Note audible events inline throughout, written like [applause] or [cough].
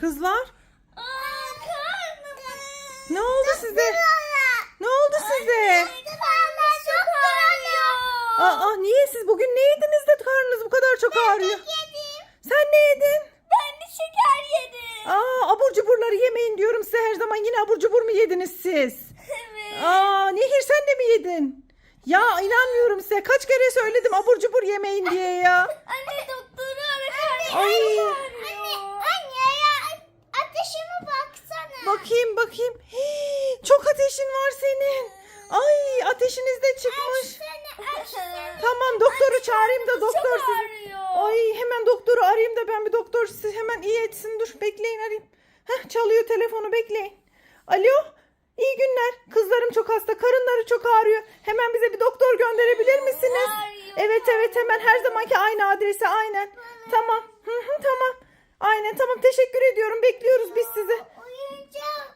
Kızlar Aa, ne oldu size? Ne oldu size? Karnım çok ağrıyor. Aa niye siz bugün ne yediniz de karnınız bu kadar çok ağrıyor? Yedim. Sen ne yedin? Ben de şeker yedim. Aa abur cuburları yemeyin diyorum size her zaman yine abur cubur mu yediniz siz? Evet. Aa Nehir sen de mi yedin? Ya inanmıyorum size kaç kere söyledim abur cubur yemeyin diye ya. Anne doktoru ara karnım Ay. çok ağrıyor. Anne ya ateşime baksana. Bakayım bakayım. Hii, çok ateşin var senin. Ay ateşiniz de çıkmış. Tamam doktoru çağırayım da doktor sizi. Ay hemen doktoru arayayım da ben bir doktor sizi hemen iyi etsin. Dur bekleyin arayayım. Heh, çalıyor telefonu bekleyin. Alo iyi günler. Kızlarım çok hasta karınları çok ağrıyor. Hemen bize bir doktor gönderebilir misiniz? Evet evet hemen her zamanki aynı adrese aynen. Tamam. Hı hı, tamam. Aynen tamam teşekkür ediyorum. Bekliyoruz biz sizi.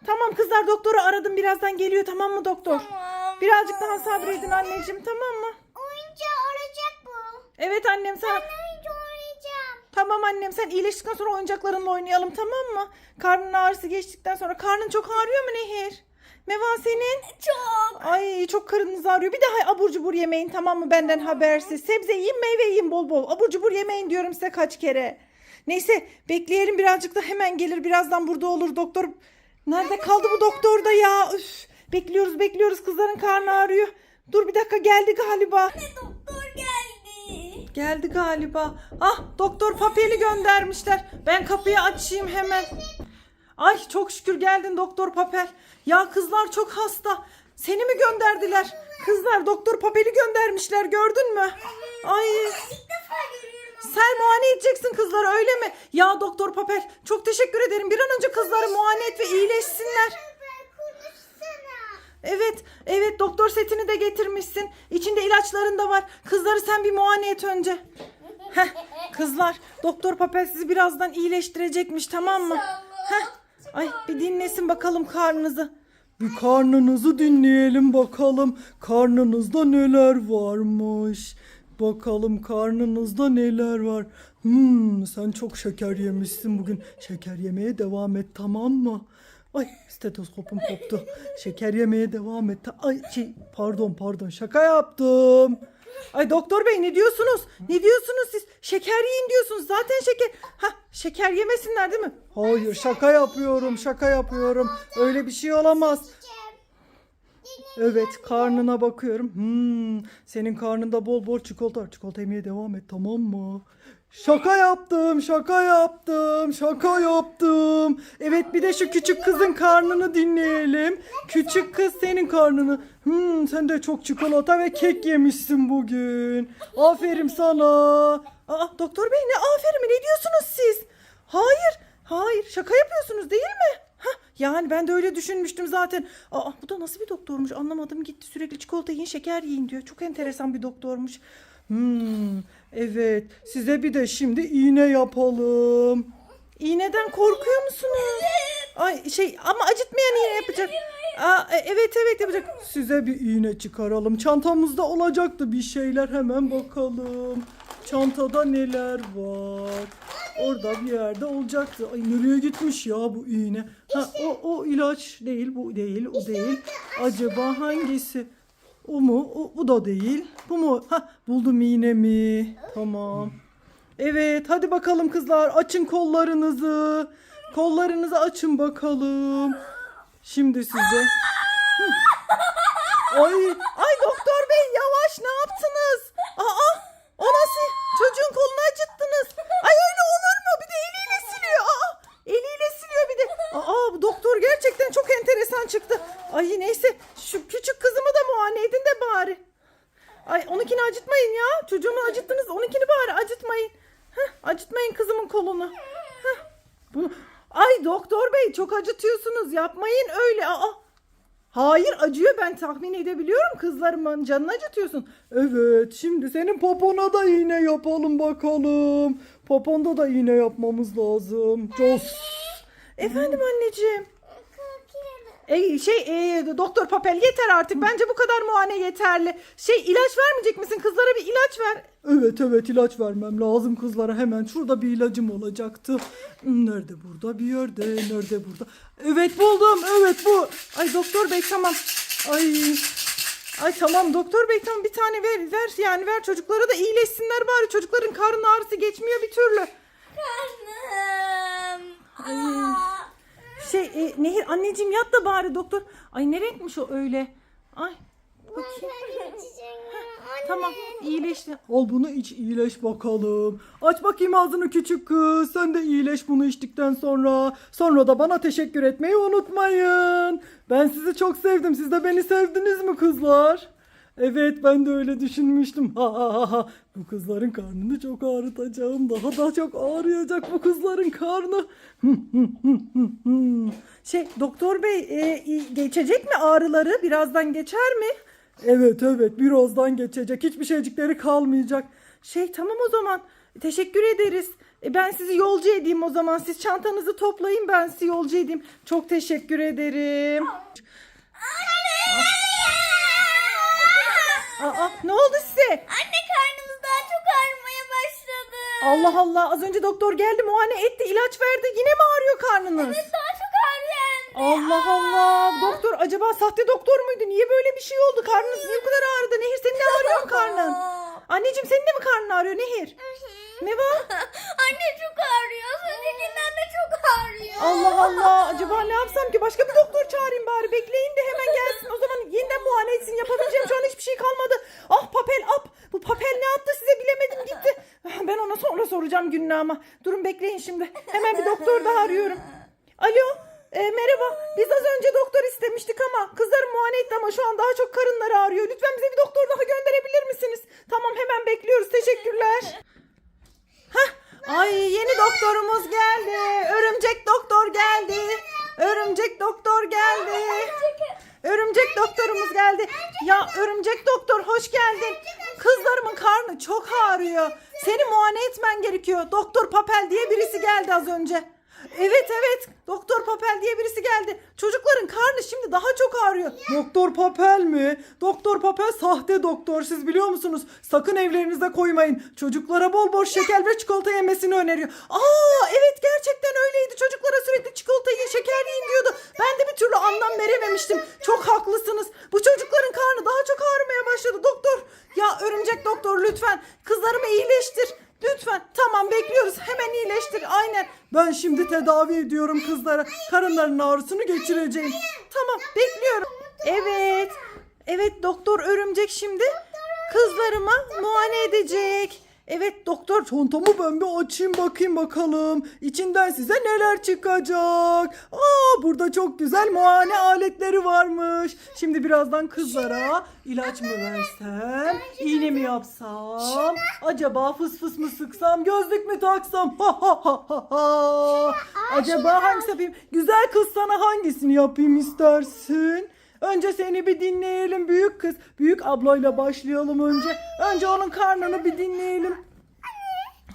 Tamam kızlar doktoru aradım birazdan geliyor tamam mı doktor? Tamam. Birazcık daha sabredin anneciğim tamam mı? Oyuncağı olacak bu. Evet annem sana. Oyuncu oynayacağım. Tamam annem sen iyileştikten sonra oyuncaklarınla oynayalım tamam mı? Karnın ağrısı geçtikten sonra. Karnın çok ağrıyor mu Nehir? Meva senin? Çok. Ay çok karınız ağrıyor. Bir daha abur cubur yemeyin tamam mı benden habersiz. Sebze yiyin meyve yiyin bol bol. Abur cubur yemeyin diyorum size kaç kere. Neyse bekleyelim birazcık da hemen gelir. Birazdan burada olur doktor. Nerede kaldı bu doktor da ya? Üf. Bekliyoruz bekliyoruz kızların karnı ağrıyor. Dur bir dakika geldi galiba. Ne doktor geldi. Geldi galiba. Ah doktor papeli göndermişler. Ben kapıyı açayım hemen. Ay çok şükür geldin doktor papel. Ya kızlar çok hasta. Seni mi gönderdiler? Kızlar doktor papeli göndermişler gördün mü? Ay. Sen muayene edeceksin kızları öyle mi? Ya doktor papel çok teşekkür ederim. Bir an önce kızları muayene et ve iyileşsinler. Evet, evet doktor setini de getirmişsin. İçinde ilaçların da var. Kızları sen bir muayene et önce. [laughs] Heh, kızlar, doktor Papel sizi birazdan iyileştirecekmiş tamam mı? Heh, ay bir dinlesin bakalım karnınızı. Bir karnınızı dinleyelim bakalım. Karnınızda neler varmış. Bakalım karnınızda neler var. Hmm, sen çok şeker yemişsin bugün. Şeker yemeye devam et tamam mı? Ay stetoskopum koptu. Şeker yemeye devam et. Ay şey pardon pardon şaka yaptım. Ay doktor bey ne diyorsunuz? Ne diyorsunuz siz? Şeker yiyin diyorsunuz. Zaten şeker. Ha şeker yemesinler değil mi? Hayır şaka yapıyorum şaka yapıyorum. Öyle bir şey olamaz. Evet karnına bakıyorum. Hmm, senin karnında bol bol çikolata. Çikolata yemeye devam et tamam mı? Şaka yaptım, şaka yaptım, şaka yaptım. Evet bir de şu küçük kızın karnını dinleyelim. Küçük kız senin karnını. Hmm, sen de çok çikolata ve kek yemişsin bugün. Aferin sana. Aa, doktor bey ne aferin mi? Ne diyorsunuz siz? Hayır, hayır şaka yapıyorsunuz değil mi? Yani ben de öyle düşünmüştüm zaten. Aa, bu da nasıl bir doktormuş anlamadım gitti sürekli çikolata yiyin şeker yiyin diyor. Çok enteresan bir doktormuş. Hmm, evet size bir de şimdi iğne yapalım. İğneden korkuyor musunuz? Ay şey ama acıtmayan iğne yapacak. Aa, e, evet evet yapacak. Size bir iğne çıkaralım. Çantamızda olacaktı bir şeyler hemen bakalım. Çantada neler var? Orada bir yerde olacaktı. Ay nereye gitmiş ya bu iğne? Ha o o ilaç değil, bu değil, o değil. Acaba hangisi? O mu? O, bu da değil. Bu mu? Ha buldum iğnemi. Tamam. Evet hadi bakalım kızlar açın kollarınızı. Kollarınızı açın bakalım. Şimdi size. Ay, ay doktor bey yavaş ne yaptınız? Aa o nasıl? Çocuğun kolunu acıttınız. Ay öyle olur mu? Bir de eliyle siliyor. Aa eliyle siliyor bir de. Aa bu doktor gerçekten çok enteresan çıktı. Ay neyse şu küçük kızımı da muayene edin de bari. Ay onunkini acıtmayın ya. Çocuğumu acıttınız. Onunkini bari acıtmayın. Heh, acıtmayın kızımın kolunu. Heh, bunu... Ay doktor bey çok acıtıyorsunuz. Yapmayın öyle. Aa. Hayır acıyor ben tahmin edebiliyorum kızlarımın canını acıtıyorsun. Evet şimdi senin popona da iğne yapalım bakalım. Poponda da iğne yapmamız lazım. Jos. Efendim anneciğim. E, şey e, doktor papel yeter artık. Bence bu kadar muayene yeterli. Şey ilaç vermeyecek misin? Kızlara bir ilaç ver. Evet evet ilaç vermem lazım kızlara hemen. Şurada bir ilacım olacaktı. Hmm, Nerede burada bir yerde nerede burada. Evet buldum evet bu. Ay doktor bey tamam. Ay Ay tamam doktor bey tamam bir tane ver ver yani ver çocuklara da iyileşsinler bari çocukların karın ağrısı geçmiyor bir türlü. Karnım. Aa. Şey e, Nehir anneciğim yat da bari doktor. Ay ne renkmiş o öyle. Ay bakayım. Tamam iyileşti. Al bunu iç iyileş bakalım. Aç bakayım ağzını küçük kız. Sen de iyileş bunu içtikten sonra. Sonra da bana teşekkür etmeyi unutmayın. Ben sizi çok sevdim. Siz de beni sevdiniz mi kızlar? Evet ben de öyle düşünmüştüm. Ha ha ha ha. Bu kızların karnını çok ağrıtacağım. Daha da çok ağrıyacak bu kızların karnı. Şey doktor bey e, geçecek mi ağrıları birazdan geçer mi? Evet evet birazdan geçecek. Hiçbir şeycikleri kalmayacak. Şey tamam o zaman teşekkür ederiz. E, ben sizi yolcu edeyim o zaman. Siz çantanızı toplayın ben sizi yolcu edeyim. Çok teşekkür ederim. Ne oldu size? Anne karnımız daha çok ağrımaya başladı. Allah Allah az önce doktor geldi muayene etti ilaç verdi yine mi ağrıyor karnınız? Daha çok ağrıyor anne. Allah Allah doktor acaba sahte doktor muydu? Niye böyle bir şey oldu? Karnınız niye bu kadar ağrıdı? Nehir senin de ağrıyor mu karnın? Anneciğim senin de mi karnın ağrıyor Nehir? Ne var? [laughs] Anne çok ağrıyor. Öncekinden de çok. Allah Allah acaba ne yapsam ki? Başka bir doktor çağırayım bari. Bekleyin de hemen gelsin. O zaman yeniden muayene etsin. Yapabileceğim şu an hiçbir şey kalmadı. Ah papel ap. Bu papel ne yaptı size bilemedim gitti. Ah, Ben ona sonra soracağım gününü ama. Durun bekleyin şimdi. Hemen bir doktor daha arıyorum. Alo. e, merhaba. Biz az önce doktor istemiştik ama kızlarım muayene etti ama şu an daha çok karınları ağrıyor. Lütfen bize bir doktor daha gönderebilir misiniz? Tamam hemen bekliyoruz. Teşekkürler. Ay yeni doktorumuz geldi. Örümcek doktor geldi. Örümcek doktor geldi. Örümcek doktorumuz geldi. Ya örümcek doktor hoş geldin. Kızlarımın karnı çok ağrıyor. Seni muayene etmen gerekiyor. Doktor Papel diye birisi geldi az önce. Evet evet Doktor Papel diye birisi geldi. Çocukların karnı şimdi daha çok ağrıyor. Doktor Papel mi? Doktor Papel sahte doktor. Siz biliyor musunuz? Sakın evlerinize koymayın. Çocuklara bol bol şeker ve çikolata yemesini öneriyor. Aa evet gerçekten öyleydi. Çocuklara sürekli çikolata yiyin, şeker yiyin diyordu. Ben de bir türlü anlam verememiştim. Çok haklısınız. Bu çocukların karnı daha çok ağrımaya başladı doktor. Ya örümcek doktor lütfen kızlarımı iyileştir. Lütfen tamam bekliyoruz hemen iyileştir aynen. Ben şimdi tedavi ediyorum kızlara. Karınlarının ağrısını geçireceğim. Tamam bekliyorum. Evet. Evet doktor örümcek şimdi kızlarıma muayene edecek. Evet doktor Çantamı ben bir açayım bakayım bakalım. İçinden size neler çıkacak. Aa burada çok güzel muayene aletleri varmış. Şimdi birazdan kızlara ilaç mı versem, iğne mi yapsam, acaba fıs fıs mı sıksam, gözlük mü taksam? Ha ha ha ha ha. Acaba hangisi yapayım? Güzel kız sana hangisini yapayım istersin? Önce seni bir dinleyelim büyük kız. Büyük ablayla başlayalım önce. Önce onun karnını bir dinleyelim.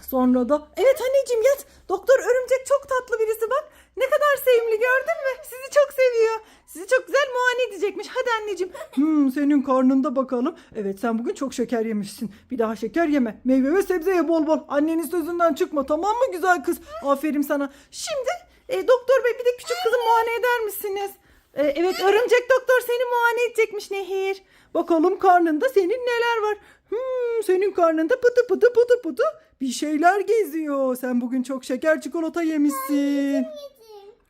Sonra da Evet anneciğim yat. Doktor örümcek çok tatlı birisi bak. Ne kadar sevimli gördün mü? Sizi çok seviyor. Sizi çok güzel muayene edecekmiş. Hadi anneciğim. Hmm, senin karnında bakalım. Evet sen bugün çok şeker yemişsin. Bir daha şeker yeme. Meyve ve sebze ye bol bol. Annenin sözünden çıkma tamam mı güzel kız? Aferin sana. Şimdi e, doktor bey bir de küçük kızı muayene eder misiniz? E, evet örümcek doktor seni muayene edecekmiş Nehir. Bakalım karnında senin neler var? Hmm, senin karnında pıtı pıtı pıtı pıtı bir şeyler geziyor. Sen bugün çok şeker çikolata yemişsin.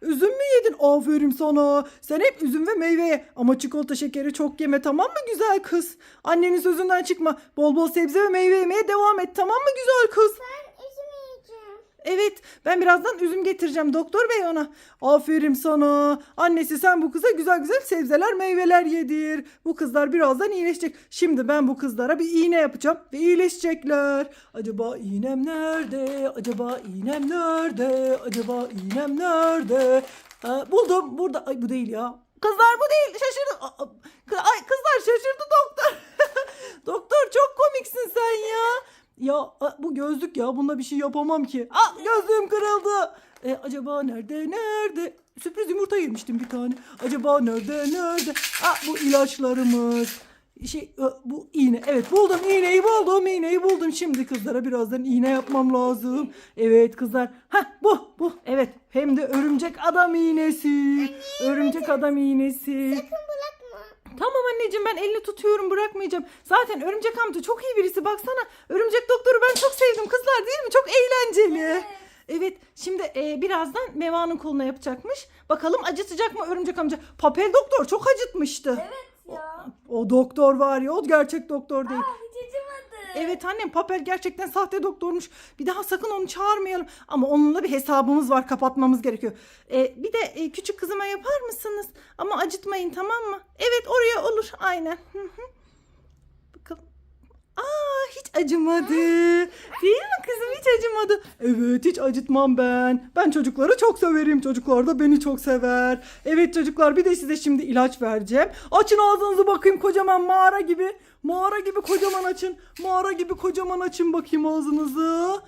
Üzüm mü yedin? Aferin sana. Sen hep üzüm ve meyve. Ama çikolata şekeri çok yeme tamam mı güzel kız? Annenin sözünden çıkma. Bol bol sebze ve meyve yemeye devam et tamam mı güzel kız? Evet ben birazdan üzüm getireceğim doktor bey ona. Aferin sana. Annesi sen bu kıza güzel güzel sebzeler meyveler yedir. Bu kızlar birazdan iyileşecek. Şimdi ben bu kızlara bir iğne yapacağım ve iyileşecekler. Acaba iğnem nerede? Acaba iğnem nerede? Acaba iğnem nerede? Ha, buldum. Burada. Ay bu değil ya. Kızlar bu değil kı- Ay kızlar şaşırdı doktor. [laughs] doktor çok komiksin sen ya. Ya a, bu gözlük ya. Bununla bir şey yapamam ki. Aa gözlüğüm kırıldı. E, acaba nerede nerede? Sürpriz yumurta yemiştim bir tane. Acaba nerede nerede? Ah bu ilaçlarımız. Şey e, bu iğne. Evet buldum iğneyi buldum iğneyi buldum. Şimdi kızlara birazdan iğne yapmam lazım. Evet kızlar. Ha bu bu. Evet hem de örümcek adam iğnesi. Örümcek adam iğnesi. Sakın bırakma. Tamam anneciğim ben elini tutuyorum bırakmayacağım. Zaten örümcek amca çok iyi birisi baksana. Örümcek doktoru ben çok sevdim kızlar değil mi? Çok eğlenceli. Evet şimdi e, birazdan Meva'nın koluna yapacakmış. Bakalım acıtacak mı örümcek amca? Papel doktor çok acıtmıştı. Evet ya. O doktor var ya o gerçek doktor değil. Hiç Evet annem Papel gerçekten sahte doktormuş. Bir daha sakın onu çağırmayalım. Ama onunla bir hesabımız var kapatmamız gerekiyor. E, bir de e, küçük kızıma yapar mısınız? Ama acıtmayın tamam mı? Evet oraya olur aynen. Hı hı. Aa hiç acımadı. Değil mi kızım hiç acımadı. Evet hiç acıtmam ben. Ben çocukları çok severim. Çocuklar da beni çok sever. Evet çocuklar bir de size şimdi ilaç vereceğim. Açın ağzınızı bakayım kocaman mağara gibi. Mağara gibi kocaman açın. Mağara gibi kocaman açın bakayım ağzınızı.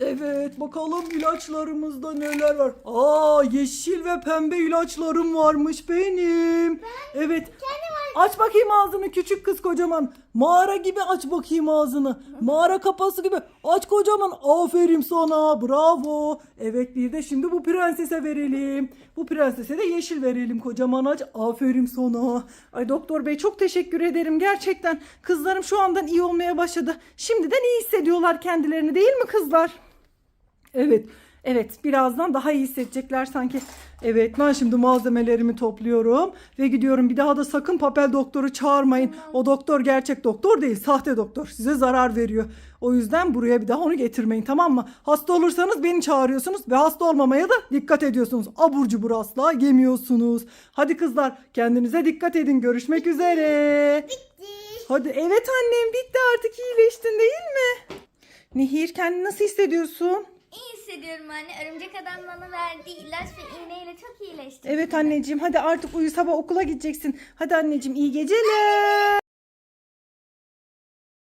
Evet bakalım ilaçlarımızda neler var. Aa yeşil ve pembe ilaçlarım varmış benim. Evet. Aç bakayım ağzını küçük kız kocaman. Mağara gibi aç bakayım ağzını. Mağara kapası gibi. Aç kocaman. Aferin sana. Bravo. Evet bir de şimdi bu prensese verelim. Bu prensese de yeşil verelim. Kocaman aç. Aferin sana. Ay doktor bey çok teşekkür ederim gerçekten. Kızlarım şu andan iyi olmaya başladı. Şimdiden iyi hissediyorlar kendilerini değil mi kızlar? Evet. Evet birazdan daha iyi hissedecekler sanki. Evet ben şimdi malzemelerimi topluyorum ve gidiyorum. Bir daha da sakın papel doktoru çağırmayın. O doktor gerçek doktor değil, sahte doktor. Size zarar veriyor. O yüzden buraya bir daha onu getirmeyin tamam mı? Hasta olursanız beni çağırıyorsunuz ve hasta olmamaya da dikkat ediyorsunuz. Abur cubur asla yemiyorsunuz. Hadi kızlar kendinize dikkat edin. Görüşmek üzere. Hadi evet annem bitti artık iyileştin değil mi? Nehir kendini nasıl hissediyorsun? İyi hissediyorum anne. Örümcek adam bana verdiği ilaç ve iğneyle çok iyileştim. Evet anneciğim hadi artık uyu sabah okula gideceksin. Hadi anneciğim iyi geceler.